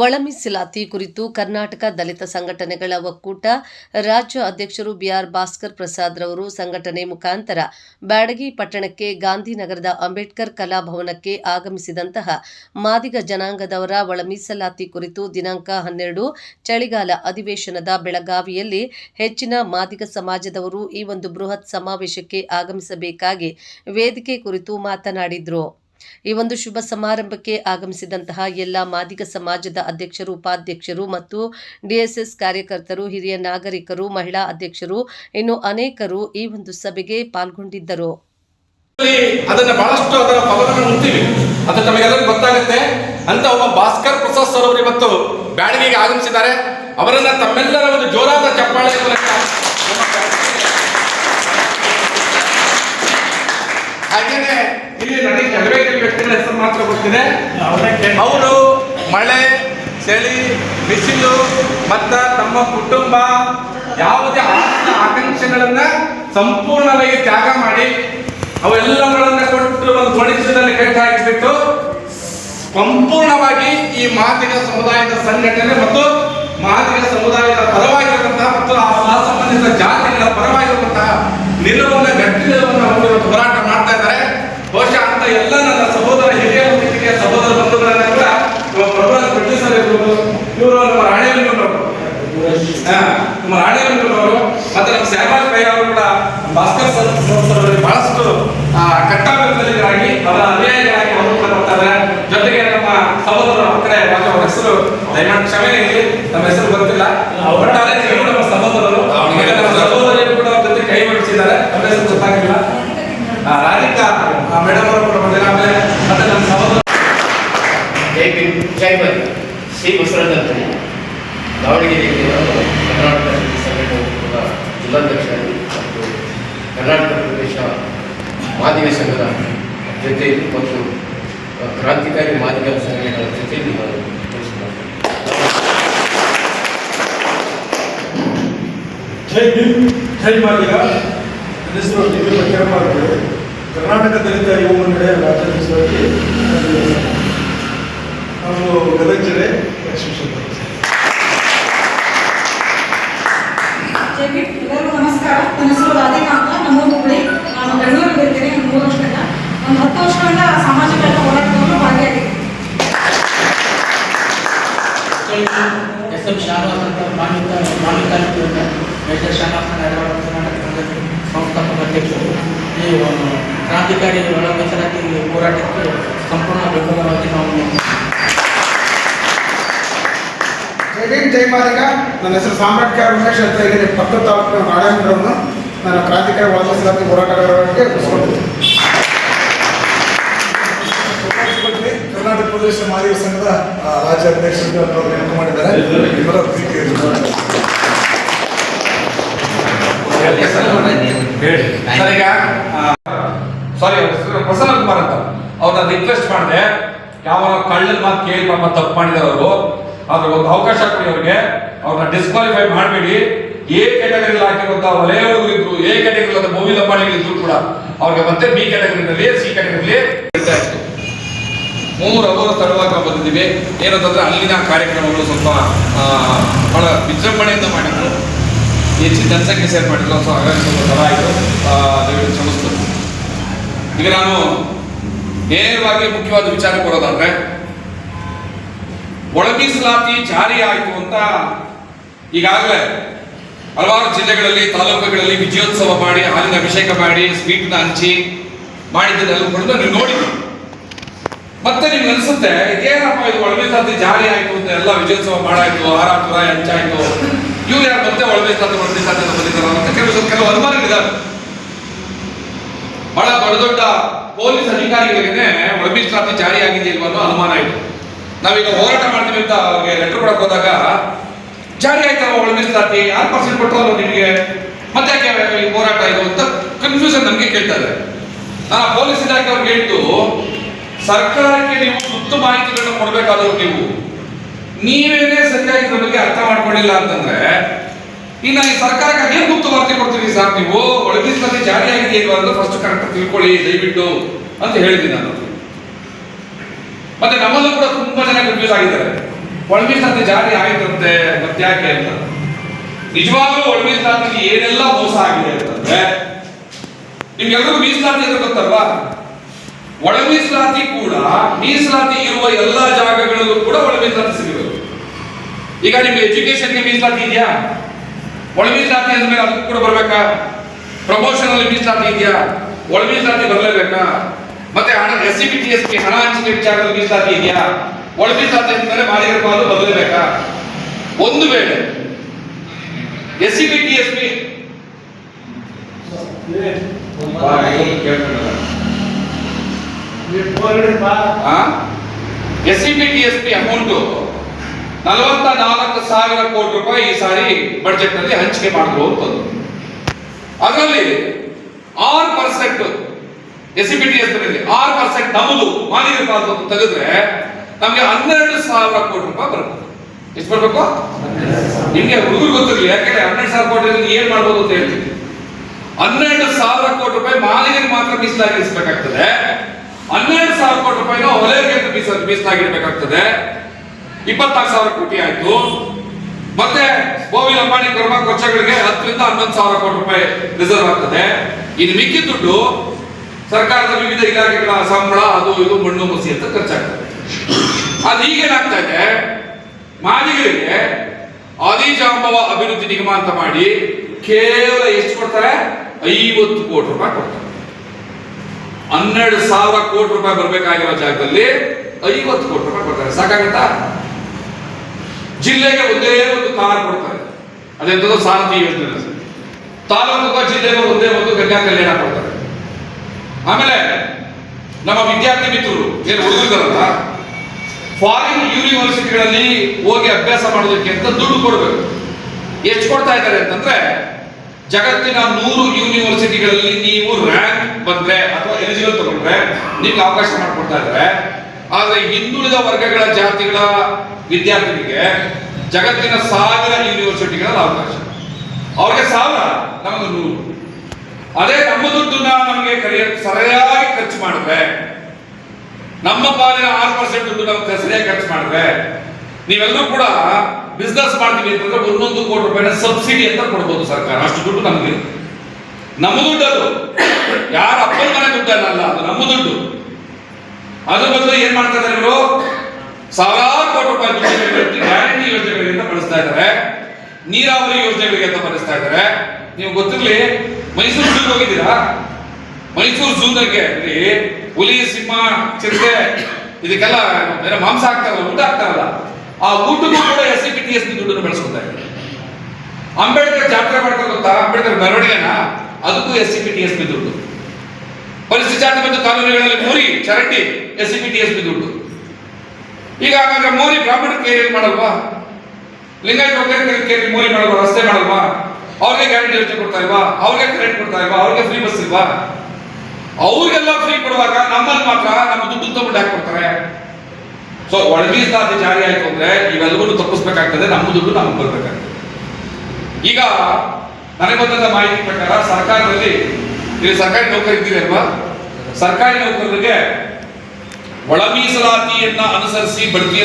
ಒಳ ಮೀಸಲಾತಿ ಕುರಿತು ಕರ್ನಾಟಕ ದಲಿತ ಸಂಘಟನೆಗಳ ಒಕ್ಕೂಟ, ರಾಜ್ಯ ಅಧ್ಯಕ್ಷರು ಬಿಆರ್ ಭಾಸ್ಕರ್ ಪ್ರಸಾದ್ ರವರು ಸಂಘಟನೆ ಮುಖಾಂತರ ಬ್ಯಾಡಗಿ ಪಟ್ಟಣಕ್ಕೆ ಗಾಂಧಿನಗರದ ಅಂಬೇಡ್ಕರ್ ಕಲಾಭವನಕ್ಕೆ ಆಗಮಿಸಿದಂತಹ ಮಾದಿಗ ಜನಾಂಗದವರ ಒಳಮೀಸಲಾತಿ ಕುರಿತು ದಿನಾಂಕ ಹನ್ನೆರಡು, ಚಳಿಗಾಲ ಅಧಿವೇಶನದ ಬೆಳಗಾವಿಯಲ್ಲಿ ಹೆಚ್ಚಿನ ಮಾದಿಗ ಸಮಾಜದವರು ಈ ಒಂದು ಬೃಹತ್ ಸಮಾವೇಶಕ್ಕೆ ಆಗಮಿಸಬೇಕಾಗಿ ವೇದಿಕೆ ಕುರಿತು ಮಾತನಾಡಿದರು. ಈ ಒಂದು ಶುಭ ಸಮಾರಂಭಕ್ಕೆ ಆಗಮಿಸಿದಂತಹ ಎಲ್ಲ ಮಾದಿಗ ಸಮಾಜದ ಅಧ್ಯಕ್ಷರು, ಉಪಾಧ್ಯಕ್ಷರು ಮತ್ತು ಡಿಎಸ್ಎಸ್ ಕಾರ್ಯಕರ್ತರು, ಹಿರಿಯ ನಾಗರಿಕರು, ಮಹಿಳಾ ಅಧ್ಯಕ್ಷರು, ಇನ್ನು ಅನೇಕರು ಈ ಒಂದು ಸಭೆಗೆ ಪಾಲ್ಗೊಂಡಿದ್ದರು. ಅದನ್ನ ಬಹಳಷ್ಟು ಅದರ ಫಲವನ್ನು ನೋಡ್ತೀವಿ ಅದು ತಮಗೆಲ್ಲರಿಗೂ ಗೊತ್ತಾಗುತ್ತೆ. ಅಂತ ಒಬ್ಬ ಭಾಸ್ಕರ್ ಪ್ರಸಾದ್ ಸರ್ ಅವರು ಇವತ್ತು ಬ್ಯಾಡಗಿಗೆ ಆಗಮಿಸಿದ್ದಾರೆ. ಅವರನ್ನ ತಮ್ಮೆಲ್ಲರ ಒಂದು ಜೋರಾದ ಚಪ್ಪಾಳೆ ಮೂಲಕ ನಮ್ಮ ಬ್ಯಾಡಗಿಗೆ ಹಾಗೇನೆ ಇಲ್ಲಿ ನನಗೆ ಕೆಲವೇ ಕೆಲವು ವ್ಯಕ್ತಿಗಳ ಹೆಸರು ಗೊತ್ತಿದೆ ಅವರು ಮಳೆ, ಚಳಿ, ಬಿಸಿಲು, ಮತ್ತ ತಮ್ಮ ಕುಟುಂಬ ಯಾವುದೇ ಆಕಾಂಕ್ಷೆಗಳನ್ನ ಸಂಪೂರ್ಣವಾಗಿ ತ್ಯಾಗ ಮಾಡಿ ಅವೆಲ್ಲಗಳನ್ನ ಕೊಟ್ಟು ಒಂದು ಮನುಷ್ಯದಲ್ಲಿ ಕಟ್ಟಿ ಹಾಕಿಬಿಟ್ಟು ಸಂಪೂರ್ಣವಾಗಿ ಈ ಮಾದಿಗ ಸಮುದಾಯದ ಸಂಘಟನೆ ಮತ್ತು ಮಾದಿಗ ಸಮುದಾಯದ ಪರವಾಗಿರುವಂತಹ ಮತ್ತು ಆ ಸಂಬಂಧಿತ ಜಾತಿಗಳ ಪರವಾಗಿರುವಂತಹ ನಿಲುವನ್ನ ಗಟ್ಟಿ ನಿಲುವನ್ನು ಹೊಂದಿರುವ ಹೋರಾಟ ಮಾಡ್ತಾ ಇದ್ದಾರೆ ಬಹುಶಃ ಅಂತ ಎಲ್ಲ ನನ್ನ ಸಹೋದರ ಹಿರಿಯ ಮತ್ತು ಕಿರಿಯ ಸಹೋದರ ಬಂಧುಗಳನ್ನ ಕೂಡ ನಮ್ಮ ಪ್ರಭುರಾಜ್ ಭಟ್ಟಿ ಸರ್ ಇರ್ಬೋದು ಇವರು ನಮ್ಮ ಹಾ, ನಮ್ಮ ರಾಣೆಯವರು ಮತ್ತೆ ನಮ್ಮ ಶ್ಯಾಮರಾಜ್ ಪೈ ಅವರು ಕೂಡ ಭಾಸ್ಕರ್ ಅವರಿಗೆ ಬಹಳಷ್ಟು ಕಟ್ಟಾಬೆಂಬಲಿಗರಾಗಿ ಅವರ ಅನುಯಾಯಿಗಳಾಗಿ ಅವರು ಕೂಡ ಬರ್ತಾರೆ. ಜೊತೆಗೆ ನಮ್ಮ ಸಹೋದರರು ಬಾಜು ಅವರ ಹೆಸರು ದಯಮಾಡಿ ಕ್ಷಮೆ ಇಲ್ಲಿ ನಮ್ಮ ಹೆಸರು ಗೊತ್ತಿಲ್ಲ. ಅವರ ಇವರು ನಮ್ಮ ಸಹೋದರರು. ಅವರಿಗೆ ನಮ್ಮ ಸಹೋದರಿಯರು ಕೂಡ ಅವ್ರ ಜೊತೆ ಕೈ ಜೋಡಿಸಿದ್ದಾರೆ ನಮ್ಮ ಹೆಸರು ಗೊತ್ತಾಗಿಲ್ಲ. ಆ, ರಾಧಿಕಾ ಮೇಡಮ್ ಅವರು ಕೂಡ ಬಂದಿಲ್ಲ ಆಮೇಲೆ ಮತ್ತೆ ನಮ್ಮ ಸಹೋದರ ಜೈ ಜೈ ಶ್ರೀ ಬಸವರಾಜ ಅಂತೇಳಿ ದಾವಣಗೆರೆಯಲ್ಲಿ ನಾನು ಕರ್ನಾಟಕ ದಲಿತ ಸಂಘಟನೆ ಒಕ್ಕೂಟದ ಜಿಲ್ಲಾಧ್ಯಕ್ಷರಾಗಿ ಮತ್ತು ಕರ್ನಾಟಕ ಪ್ರದೇಶ ಮಾದಿಗ ಸಂಘದ ಜೊತೆಯಲ್ಲಿ ಮತ್ತು ಕ್ರಾಂತಿಕಾರಿ ಮಾದಿಗ ಸಂಘಟನೆಗಳ ಜೊತೆಯಲ್ಲಿ ನಾನು ಜೈ ಭೀಮ್ ಜೈ ಮಾದಿಗ. ಹೆಸರು ವಿ ಕರ್ನಾಟಕ ದಲಿತ ಯುವ ಮಂಡಳಿಯ ರಾಜ್ಯಾಧ್ಯಕ್ಷರಾಗಿ ನಾವು ಗದಗ ಜಿಲ್ಲೆ ಲಕ್ಷ್ಮೀಶ್ವರ ಜೈವಿಕ್ ಎಲ್ಲರಿಗೂ ನಮಸ್ಕಾರ ನನ್ನ ಹೆಸರು ರಾಧಿಕಾ ಅಂತ ನಮ್ಮೂರು ಹುಬ್ಳಿ ನಾನು ಬೆಂಗಳೂರಲ್ಲಿ ಇರ್ತೀನಿ ಒಂದು ಮೂರು ವರ್ಷದಿಂದ ಒಂದು ಹತ್ತು ವರ್ಷಗಳಿಂದ ಸಾಮಾಜಿಕ ಹೋರಾಟದಲ್ಲೂ ಭಾಗಿಯಾಗಿದ್ದೀನಿ ಎಸ್ ಎಂ ಶಾನವಾಸ್ ಅಂತ ಮಾನ್ವಿತ ಮಾನ್ವಿತ ಹೈದರಾಬಾದ್ ಕರ್ನಾಟಕ ಸಂಘದ ಸಂಸ್ಥಾಪಕ ಅಧ್ಯಕ್ಷರು. ಈ ಕ್ರಾಂತಿಕಾರಿ ಒಳ ಮೀಸಲಾತಿ ಹೋರಾಟಕ್ಕೆ ಸಂಪೂರ್ಣ ಬೆಂಬಲವಾಗಿ ನಾವು ಜೈ ಭೀಮ್ ಜೈ ಮಾದಿಗ ನನ್ನ ಹೆಸರು ಸಾಮ್ರಾಟ್ ಕೆ ಉಮೇಶ್ ಅಂತ ಇಲ್ಲಿ ಪಕ್ಕದ ತಾಲೂಕಿನ ನಾನು ಕ್ರಾಂತಿಕಾರಿ ಒಳ ಮೀಸಲಾತಿ ಹೋರಾಟಗಾರರಿಗೆ ಉಳಿಸ್ಕೊಂಡಿದ್ದೆ ಪ್ರದೇಶ ಮಾದಿಗ ಸಂಘದ ರಾಜ್ಯ ನೇಮಕ ಮಾಡಿದ್ದಾರೆ. ಇವರ ಪ್ರೀತಿ ಸರ್ ಈಗ ಸಾರಿ ಪ್ರಸನ್ನ ಕುಮಾರ್ ಅಂತ. ಅವ್ರನ್ನ ರಿಕ್ವೆಸ್ಟ್ ಮಾಡಿದೆ ಯಾವ ಕಳ್ಳದ ಮಾತು ಕೇಳಿ ಪಾಪ ತಪ್ಪು ಮಾಡಿದಾರೆ ಅವರು. ಆದ್ರೆ ಒಂದು ಅವಕಾಶ ಕೊಡಿ ಅವ್ರಿಗೆ. ಅವ್ರನ್ನ ಡಿಸ್ಕ್ವಾಲಿಫೈ ಮಾಡಬೇಡಿ. ಎ ಕ್ಯಾಟಗರಿ ಹಾಕಿರುವಂತ ವಲಯವರು ಇದ್ರು ಎ ಕ್ಯಾಟಗರಿ ಮೂವಿ ಇದ್ರು ಕೂಡ ಅವ್ರಿಗೆ ಮತ್ತೆ ಬಿ ಕ್ಯಾಟಗರಿನಲ್ಲಿ ಸಿ ಕ್ಯಾಟಗರಿಲಿ ಮೂರು ಅವರ ತಡವಾಗಿ ಬಂದಿದ್ದೀವಿ. ಏನಂತಂದ್ರೆ ಅಲ್ಲಿನ ಕಾರ್ಯಕ್ರಮಗಳು ಸ್ವಲ್ಪ ಬಹಳ ವಿಜೃಂಭಣೆಯಿಂದ ಮಾಡಿದ್ರು. ಹೆಚ್ಚಿನ ಜನಸಂಖ್ಯೆ ಸೇರ್ ಮಾಡಿದ್ರು. ಸೊ ಹಾಗಾಗಿ ಸ್ವಲ್ಪ ತಡ ಆಯಿತು. ದಯವಿಟ್ಟು ಕ್ಷಮಿಸ್ತು. ಈಗ ನಾನು ನೇರವಾಗಿ ಮುಖ್ಯವಾದ ವಿಚಾರ ಕೊಡೋದಾದ್ರೆ ಒಳ ಮೀಸಲಾತಿ ಜಾರಿ ಆಯಿತು ಅಂತ ಈಗಾಗಲೇ ಹಲವಾರು ಜಿಲ್ಲೆಗಳಲ್ಲಿ, ತಾಲೂಕುಗಳಲ್ಲಿ ವಿಜಯೋತ್ಸವ ಮಾಡಿ, ಹಾಲಿನ ಅಭಿಷೇಕ ಮಾಡಿ, ಸ್ವೀಟ್ನ ಹಂಚಿ ಮಾಡಿದ್ದನ್ನೆಲ್ಲ ಕೊಡೋದು ನೀವು ನೋಡಿದ್ದೀವಿ ಮತ್ತೆ ನಿಮ್ಗೆ ಅನ್ಸುತ್ತೆ, ಇದೇನಪ್ಪ ಇದು ಒಳಮೆ ಸಾತಿ ಜಾರಿ ಆಯ್ತು ಅಂತ ಎಲ್ಲ ವಿಜಯೋತ್ಸವ ಮಾಡಾಯ್ತು ಆರಾಪುರ ಹೆಂಚಾಯ್ತು. ಇವ್ರು ಯಾರು ಮತ್ತೆ ಒಳಮೆ ಸಾತಿ ಒಳಮೆ ಸಾತಿ ಅಂತ ಬಂದಿದ್ದಾರ ಅಂತ ಕೆಲವು ಕೆಲವು ಅನುಮಾನಗಳಿದಾವೆ ಬಹಳ ದೊಡ್ಡ ದೊಡ್ಡ ಪೊಲೀಸ್ ಅಧಿಕಾರಿಗಳಿಗೆ ಮೀಸಲಾತಿ ಜಾರಿ ಆಗಿದೆ ಇಲ್ವಾ ಅನ್ನೋ ಅನುಮಾನ ಆಯ್ತು. ನಾವೀಗ ಹೋರಾಟ ಮಾಡ್ತೀವಿ ಅಂತ ಅವ್ರಿಗೆ ಲೆಟರ್ ಕೊಡಕ್ ಹೋದಾಗ, ಜಾರಿ ಆಯ್ತಲ್ಲ ಒಳಮೆ ಸಾತಿ ಆರು ಪರ್ಸೆಂಟ್ ಕೊಟ್ಟರು ನಿಮಗೆ? ಮತ್ತೆ ಹೋರಾಟ ಇದು ಅಂತ ಕನ್ಫ್ಯೂಷನ್ ನಮಗೆ ಕೇಳ್ತಾ ನಾನು ಪೊಲೀಸ್ ಇಲಾಖೆ ಅವ್ರಿಗೆ ಹೇಳಿದ್ದು ಸರ್ಕಾರಕ್ಕೆ ನೀವು ಸುತ್ತು ಮಾಹಿತಿಗಳನ್ನು ಕೊಡಬೇಕಾದವ್ರು ನೀವು. ನೀವೇನೇ ಸರಿಯಾಗಿ ಇದ್ರ ಬಗ್ಗೆ ಅರ್ಥ ಮಾಡ್ಕೊಂಡಿಲ್ಲ ಅಂತಂದ್ರೆ, ಇನ್ನು ಈ ಸರ್ಕಾರಕ್ಕೆ ಏನು ಗುಪ್ತ ವಾರ್ತೆ ಕೊಡ್ತೀರಿ ಸರ್ ನೀವು? ಒಳಗಿಸ್ಲಾತಿ ಜಾರಿ ಆಗಿದೆ ಇಲ್ವಾ ಅಂತ ಫಸ್ಟ್ ಕರೆಕ್ಟ್ ತಿಳ್ಕೊಳ್ಳಿ, ದಯವಿಟ್ಟು ಅಂತ ಹೇಳಿದ್ದೀನಿ ನಾನು. ಮತ್ತೆ ನಮ್ಮಲ್ಲೂ ಕೂಡ ತುಂಬಾ ಜನ ಕನ್ಫ್ಯೂಸ್ ಆಗಿದ್ದಾರೆ. ಒಳ ಮೀಸಲಾತಿ ಜಾರಿ ಆಯ್ತಂತೆ, ಮತ್ತೆ ಯಾಕೆ ಅಂತ. ನಿಜವಾಗ್ಲೂ ಒಳ ಏನೆಲ್ಲ ಮೋಸ ಆಗಿದೆ ಅಂತಂದ್ರೆ, ನಿಮ್ಗೆಲ್ರಿಗೂ ಮೀಸಲಾತಿ ಅಂತ ಗೊತ್ತಲ್ವಾ? ಒಳ ಮೀಸಲಾತಿ ಕೂಡ ಮೀಸಲಾತಿ ಇರುವ ಎಲ್ಲಾ ಜಾಗಗಳಲ್ಲೂ ಕೂಡ ಒಳಮೀಸಲಾತಿ ಸಿಗಬೇಕು. ಈಗ ನಿಮ್ಗೆ ಎಜುಕೇಶನ್ಗೆ ಮೀಸಲಾತಿ ಇದೆಯಾ? ಒಳಮೀಸಲಾತಿ ಅಂದ್ಮೇಲೆ ಅದಕ್ಕೂ ಕೂಡ ಬರಬೇಕಾ? ಪ್ರಮೋಷನ್ ಅಲ್ಲಿ ಮೀಸಲಾತಿ ಇದೆಯಾ? ಒಳಮೀಸಲಾತಿ ಬರಲೇಬೇಕಾ? ಮತ್ತೆ ಹಣ S C B T S ಹಣ ಹಂಚಿಕೆ ವಿಚಾರದಲ್ಲಿ ಮೀಸಲಾತಿ ಇದೆಯಾ? ಒಳಮೀಸಲಾತಿ ಮೀಸಲಾತಿ ಅಂದ್ಮೇಲೆ ಮಾಲಿಕರ ಪಾಲು ಬದಲೇಬೇಕಾ? ಒಂದು ವೇಳೆ S C B T S P S C B. T S P amount ನಲವತ್ತ ನಾಲ್ಕು ಸಾವಿರ ಕೋಟಿ ರೂಪಾಯಿ ಈ ಸಾರಿ ಬಜೆಟ್ನಲ್ಲಿ ಹಂಚಿಕೆ ಮಾಡಿದ್ರು ಅಂತದ್ದು ಅದರಲ್ಲಿ ಆರು percent S C B T S ಆರು ಪರ್ಸೆಂಟ್ ನಮ್ಮದು ಮಾಲಿನ್ಯ ಪಾಲು ತೆಗೆದ್ರೆ ನಮಗೆ ಹನ್ನೆರಡು ಸಾವಿರ ಕೋಟಿ ರೂಪಾಯಿ ಬರುತ್ತೆ. ಎಷ್ಟು ಬರ್ಬೇಕು? ನಿಮಗೆ ಹುಡುಗರು ಗೊತ್ತಿರಲಿ, ಯಾಕಂದ್ರೆ ಹನ್ನೆರಡು ಸಾವಿರ ಕೋಟಿ ಏನ್ ಮಾಡ್ಬೋದು ಅಂತ ಹೇಳ್ತೀನಿ. ಹನ್ನೆರಡು ಸಾವಿರ ಕೋಟಿ ರೂಪಾಯಿ ಮಾಲೀಕರಿಗೆ ಮಾತ್ರ ಮೀಸಲಾಗಿರಿಸಬೇಕಾಗ್ತದೆ ಹನ್ನೆರಡು ಸಾವಿರ ಕೋಟಿ ರೂಪಾಯಿನ ಹೊಲೆಗೆ ಮೀಸಲಾಗಿರ್ಬೇಕಾಗ್ತದೆ ಇಪ್ಪತ್ತಾರು ಸಾವಿರ ಕೋಟಿ ಆಯ್ತು. ಮತ್ತೆ ಬೋವಿಲ್ ಅಂಬಾನಿ ಕರ್ಮ ಕೊಚ್ಚಗಳಿಗೆ ಹತ್ತರಿಂದ ಹನ್ನೊಂದು ಸಾವಿರ ಕೋಟಿ ರೂಪಾಯಿ ರಿಸರ್ವ್ ಆಗ್ತದೆ. ಇದು ಮಿಕ್ಕಿದ ದುಡ್ಡು ಸರ್ಕಾರದ ವಿವಿಧ ಇಲಾಖೆಗಳ ಸಂಬಳ, ಅದು ಇದು, ಮಣ್ಣು, ಮಸಿ ಅಂತ ಖರ್ಚಾಗ್ತದೆ. ಅದು ಈಗೇನಾಗ್ತಾ ಇದೆ? ಮಾದಿಗರಿಗೆ ಆದಿಜಾಂಬವ ಅಭಿವೃದ್ಧಿ ನಿಗಮ ಅಂತ ಮಾಡಿ ಕೇವಲ ಎಷ್ಟು ಕೊಡ್ತಾರೆ? ಐವತ್ತು ಕೋಟಿ ರೂಪಾಯಿ ಕೊಡ್ತಾರೆ. ಹನ್ನೆರಡು ಸಾವಿರ ಕೋಟಿ ರೂಪಾಯಿ ಬರಬೇಕಾಗಿರೋ ಜಾಗದಲ್ಲಿ ಐವತ್ತು ಕೋಟಿ ರೂಪಾಯಿ ಕೊಡ್ತಾರೆ. ಸಾಕಾಗತ್ತಾ? ಜಿಲ್ಲೆಗೆ ಒಂದೇ ಒಂದು ಕಾರ್ ಕೊಡ್ತಾರೆ. ಅದೆಂತದ್ದು ಸಾರಥಿ ಯೋಜನೆ ತಾಲೂಕು ಜಿಲ್ಲೆಗೆ ಒಂದೇ ಒಂದು ಗಂಗಾ ಕಲ್ಯಾಣ ಕೊಡ್ತಾರೆ. ಆಮೇಲೆ ನಮ್ಮ ವಿದ್ಯಾರ್ಥಿ ಮಿತ್ರರು, ಏನು ಹುಡುಗರಲ್ಲ ಫಾರಿನ್ ಯೂನಿವರ್ಸಿಟಿಗಳಲ್ಲಿ ಹೋಗಿ ಅಭ್ಯಾಸ ಮಾಡೋದಕ್ಕೆ ಅಂತ ದುಡ್ಡು ಕೊಡಬೇಕು. ಎಷ್ಟು ಕೊಡ್ತಾ ಇದ್ದಾರೆ ಅಂತಂದ್ರೆ, ಜಗತ್ತಿನ ನೂರು ಯೂನಿವರ್ಸಿಟಿಗಳಲ್ಲಿ ನೀವು ರ್ಯಾಂಕ್ ಬಂದ್ರೆ ಅಥವಾ ಎಲಿಜಿಬಲ್ ತಗೊಂಡ್ರೆ ನಿಮ್ಗೆ ಅವಕಾಶ ಮಾಡಿಕೊಡ್ತಾ ಇದ್ದಾರೆ. ಆದ್ರೆ ಹಿಂದುಳಿದ ವರ್ಗಗಳ ಜಾತಿಗಳ ವಿದ್ಯಾರ್ಥಿಗಳಿಗೆ ಜಗತ್ತಿನ ಸಾವಿರ ಯೂನಿವರ್ಸಿಟಿಗಳ ಅವಕಾಶ. ಅವ್ರಿಗೆ ಸಾವಿರ ನಮಗೆ ನೂರು. ಅದೇ ನಮ್ಮ ದುಡ್ಡನ್ನ ನಮಗೆ ಸರಿಯಾಗಿ ಖರ್ಚು ಮಾಡಿದ್ರೆ, ನಮ್ಮ ಪಾಲಿನ ಆರು ಪರ್ಸೆಂಟ್ ದುಡ್ಡು ನಮ್ಗೆ ಸರಿಯಾಗಿ ಖರ್ಚು ಮಾಡಿದ್ರೆ, ನೀವೆಲ್ಲರೂ ಕೂಡ ಬಿಸ್ನೆಸ್ ಮಾಡ್ತೀವಿ ಅಂತಂದ್ರೆ ಒಂದೊಂದು ಕೋಟಿ ರೂಪಾಯಿನ ಸಬ್ಸಿಡಿ ಅಂತ ಕೊಡ್ಬೋದು ಸರ್ಕಾರ. ಅಷ್ಟು ದುಡ್ಡು ನಮಗೆ. ನಮ್ಮ ದುಡ್ಡು ಅದು. ಯಾರ ಅಪ್ಪನ ಮನೆ ದುಡ್ಡು ಅಲ್ಲ ಅದು ನಮ್ಮ ದುಡ್ಡು. ಅದ್ರ ಬದಲು ಏನ್ ಮಾಡ್ತಾ ಇದ್ದಾರೆ ಇವರು? ಸಾವಿರಾರು ಕೋಟಿ ರೂಪಾಯಿ ಗ್ಯಾರಂಟಿ ಯೋಜನೆಗಳಿಂದ ಬಳಸ್ತಾ ಇದ್ದಾರೆ. ನೀರಾವರಿ ಯೋಜನೆಗಳಿಗೆ ಅಂತ ಬಳಸ್ತಾ ಇದ್ದಾರೆ. ನೀವು ಗೊತ್ತಿರ್ಲಿ, ಮೈಸೂರು ಝೂಗೆ ಹೋಗಿದ್ದೀರಾ? ಮೈಸೂರು ಝೂದಾಗೆ ಅಲ್ಲಿ ಹುಲಿ, ಸಿಂಹ, ಚಿರತೆ, ಇದಕ್ಕೆಲ್ಲ ಬೇರೆ ಮಾಂಸ ಹಾಕ್ತಾರಲ್ಲ, ಊಟ ಹಾಕ್ತಾರಲ್ಲ, ಆ ಊಟಕ್ಕೂ ಕೂಡ S C P T S ದುಡ್ಡನ್ನು ಬೆಳೆಸ್ಕೊತಾ ಇದ್ದಾರೆ. ಅಂಬೇಡ್ಕರ್ ಜಾತ್ರೆ ಮಾಡ್ತಾರೆ ಗೊತ್ತಾ? ಅಂಬೇಡ್ಕರ್ ಮೆರವಣಿಗೆನ? ಅದಕ್ಕೂ S C P T S P ದುಡ್ಡು ಜಾತಿ ಮತ್ತು ಕಾನೂನುಗಳಲ್ಲಿ ಮೂರಿ ಚರಂಡಿ S C P T S P ದುಡ್ಡು ಈಗ ಹಾಗಾದ್ರೆ ಮೂರಿ ಬ್ರಾಹ್ಮಣ ಕೇರಿ ಮಾಡಲ್ವಾ? ಲಿಂಗಾಯತ ಕೇರಿ ಮೋರಿ ಮಾಡಲ್ವಾ? ರಸ್ತೆ ಮಾಡಲ್ವಾ? ಅವ್ರಿಗೆ ಗ್ಯಾರಂಟಿ ಯೋಜನೆ ಕೊಡ್ತಾ ಇಲ್ವಾ ಅವ್ರಿಗೆ ಕರೆಂಟ್ ಕೊಡ್ತಾ ಇಲ್ವಾ ಅವ್ರಿಗೆ ಫ್ರೀ ಬಸ್ ಇಲ್ವಾ? ಅವ್ರಿಗೆಲ್ಲ ಫ್ರೀ ಕೊಡುವಾಗ ನಮ್ಮಲ್ಲಿ ಮಾತ್ರ ನಮ್ಮ ದುಡ್ಡು ತಗೊಂಡು ಯಾಕೆ ಕೊಡ್ತಾರೆ? ಸೊ ಒಳ ಮೀಸಲಾತಿ ಜಾರಿ ಆಯ್ತು ಅಂದ್ರೆ ಇವೆಲ್ಲವನ್ನೂ ತಪ್ಪಿಸ್ಬೇಕಾಗ್ತದೆ, ನಮ್ಮ ದುಡ್ಡು ನಮಗೆ ಬರ್ಬೇಕಾಗ್ತದೆ. ಈಗ ನನಗೆ ಬಂದಂತ ಮಾಹಿತಿ ಪ್ರಕಾರ ಸರ್ಕಾರದಲ್ಲಿ ನೀವು ಸರ್ಕಾರಿ ನೌಕರ ಇದ್ದೀರಿ ಅಲ್ವಾ? ಸರ್ಕಾರಿ ನೌಕರರಿಗೆ ಒಳ ಮೀಸಲಾತಿಯನ್ನ ಅನುಸರಿಸಿ ಬಡ್ತಿ